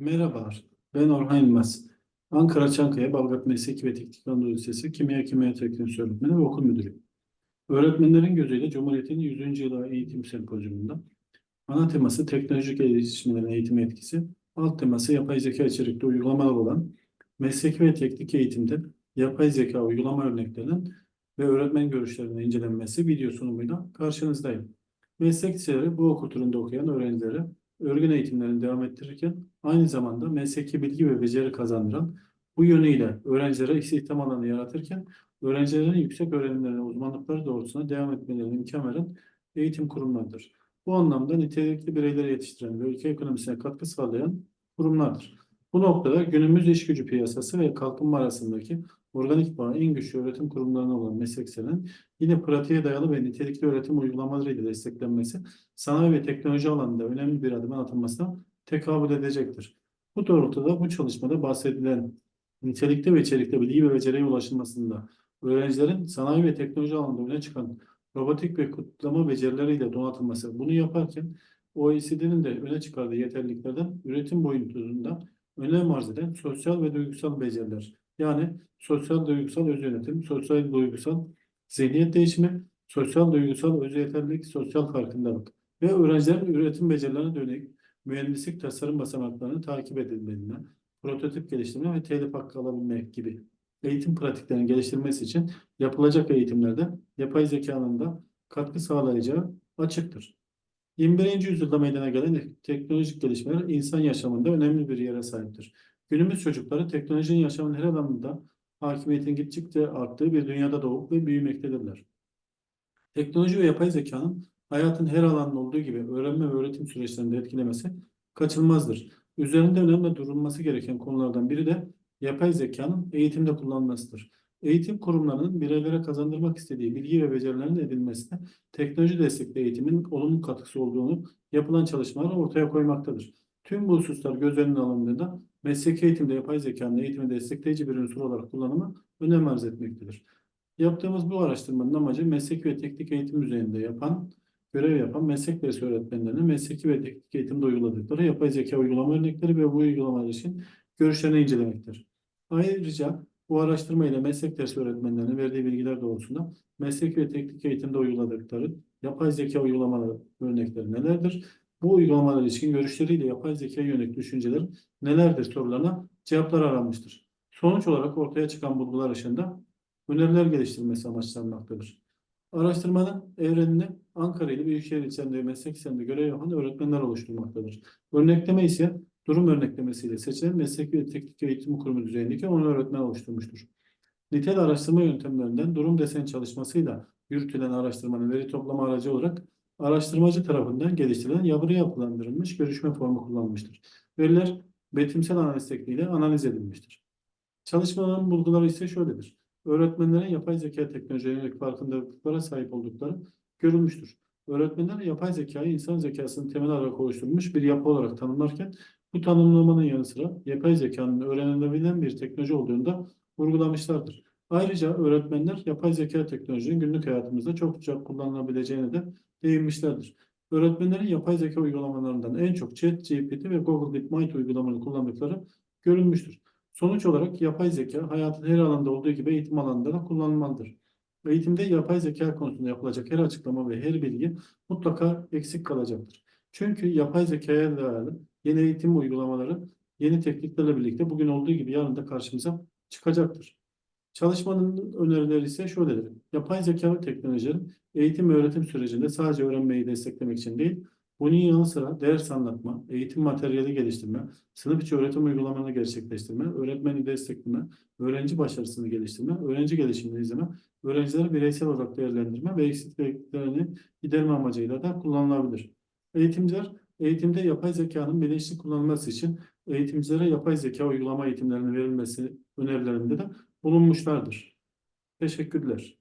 Merhabalar, ben Orhan Yılmaz. Ankara Çankaya Balgat Mesleki ve Teknik Anadolu Lisesi Kimya Kimya Teknolojisi Öğretmeni ve Okul Müdürü. Öğretmenlerin gözüyle Cumhuriyet'in 100. yılı eğitim sempozyumunda ana teması teknolojik gelişmelerin eğitime etkisi, alt teması yapay zeka içerikli uygulamalar olan mesleki ve teknik eğitimde yapay zeka uygulama örneklerinin ve öğretmen görüşlerinin incelenmesi video sunumuyla karşınızdayım. Meslek liseleri bu okul turunda okuyan öğrencilere örgün eğitimlerini devam ettirirken aynı zamanda mesleki bilgi ve beceri kazandıran bu yönüyle öğrencilere istihdam alanı yaratırken öğrencilerin yüksek öğrenimlerine uzmanlıkları doğrultusunda devam etmelerine imkan veren eğitim kurumlarıdır. Bu anlamda nitelikli bireyleri yetiştiren ve ülke ekonomisine katkı sağlayan kurumlardır. Bu noktada günümüz iş gücü piyasası ve kalkınma arasındaki organik bağ en güçlü öğretim kurumlarına olan meslekselin yine pratiğe dayalı ve nitelikli öğretim uygulamalarıyla desteklenmesi sanayi ve teknoloji alanında önemli bir adım atılmasına tekabül edecektir. Bu doğrultuda bu çalışmada bahsedilen nitelikte ve içerikte bilgi ve beceriye ulaşılmasında öğrencilerin sanayi ve teknoloji alanında öne çıkan robotik ve kutlama becerileriyle donatılması. Bunu yaparken OECD'nin de öne çıkardığı yeterliliklerden üretim boyutunda önem arz eden sosyal ve duygusal beceriler. Yani sosyal duygusal öz yönetim, sosyal duygusal zihniyet değişimi, sosyal duygusal öz yeterlilik, sosyal farkındalık ve öğrencilerin üretim becerilerine dönük mühendislik tasarım basamaklarını takip edilmeliğine, prototip geliştirme ve telif hakkı alabilmek gibi eğitim pratiklerinin geliştirilmesi için yapılacak eğitimlerde yapay zekanın da katkı sağlayacağı açıktır. 21. yüzyılda meydana gelen teknolojik gelişmeler insan yaşamında önemli bir yere sahiptir. Günümüz çocukları teknolojinin yaşamın her alanında hakimiyetin gittikçe arttığı bir dünyada doğup ve büyümektedirler. Teknoloji ve yapay zekanın hayatın her alanında olduğu gibi öğrenme ve öğretim süreçlerinde etkilemesi kaçınılmazdır. Üzerinde önemli durulması gereken konulardan biri de yapay zekanın eğitimde kullanılmasıdır. Eğitim kurumlarının bireylere kazandırmak istediği bilgi ve becerilerin edilmesine teknoloji destekli eğitimin olumlu katkısı olduğunu yapılan çalışmalar ortaya koymaktadır. Tüm bu hususlar göz önüne alındığında mesleki eğitimde yapay zekanın eğitimi destekleyici bir unsur olarak kullanımı önem arz etmektedir. Yaptığımız bu araştırmanın amacı mesleki ve teknik eğitim üzerinde yapan, görev yapan meslek dersi öğretmenlerinin mesleki ve teknik eğitimde uyguladıkları yapay zeka uygulama örnekleri ve bu uygulamalar için görüşlerini incelemektir. Ayrıca bu araştırma ile meslek dersi öğretmenlerinin verdiği bilgiler doğrultusunda meslek ve teknik eğitimde uyguladıkları yapay zeka uygulamaları örnekleri nelerdir? Bu uygulamalar için görüşleriyle yapay zeka yönelik düşünceler nelerdir sorularına cevaplar aranmıştır. Sonuç olarak ortaya çıkan bulgular ışığında öneriler geliştirilmesi amaçlanmaktadır. Araştırmanın evrenini Ankara ili Büyükşehir ilçelerinde meslek liselerinde görev yapan öğretmenler oluşturmaktadır. Örnekleme ise durum örneklemesiyle seçilen mesleki ve teknik eğitim kurumu düzeyindeki 10 öğretmen oluşturmuştur. Nitel araştırma yöntemlerinden durum desen çalışmasıyla yürütülen araştırmanın veri toplama aracı olarak araştırmacı tarafından geliştirilen yapı yapılandırılmış görüşme formu kullanılmıştır. Veriler betimsel analiz tekniğiyle analiz edilmiştir. Çalışmaların bulguları ise şöyledir. Öğretmenlerin yapay zeka teknolojilerine farkındalıklara sahip oldukları görülmüştür. Öğretmenler yapay zekayı insan zekasının temel olarak oluşturulmuş bir yapı olarak tanımlarken bu tanımlamanın yanı sıra yapay zekanın öğrenilebilen bir teknoloji olduğunu da vurgulamışlardır. Ayrıca öğretmenler yapay zeka teknolojinin günlük hayatımızda çokça kullanılabileceğine de değinmişlerdir. Öğretmenlerin yapay zeka uygulamalarından en çok ChatGPT ve Google DeepMind uygulamalarını kullandıkları görülmüştür. Sonuç olarak yapay zeka hayatın her alanda olduğu gibi eğitim alanında da kullanılmalıdır. Eğitimde yapay zeka konusunda yapılacak her açıklama ve her bilgi mutlaka eksik kalacaktır. Çünkü yapay zekaya dayalı yeni eğitim uygulamaları yeni tekniklerle birlikte bugün olduğu gibi yarın da karşımıza çıkacaktır. Çalışmanın önerileri ise şöyledir. Yapay zeka ve teknolojilerin eğitim ve öğretim sürecinde sadece öğrenmeyi desteklemek için değil, bunun yanı sıra ders anlatma, eğitim materyali geliştirme, sınıf içi öğretim uygulamalarını gerçekleştirme, öğretmeni destekleme, öğrenci başarısını geliştirme, öğrenci gelişimini izleme, öğrencileri bireysel olarak değerlendirme ve eksikliklerini giderme amacıyla da kullanılabilir. Eğitimciler eğitimde yapay zekanın bilinçli kullanılması için eğitimcilere yapay zeka uygulama eğitimlerinin verilmesi önerilerinde de bulunmuşlardır. Teşekkürler.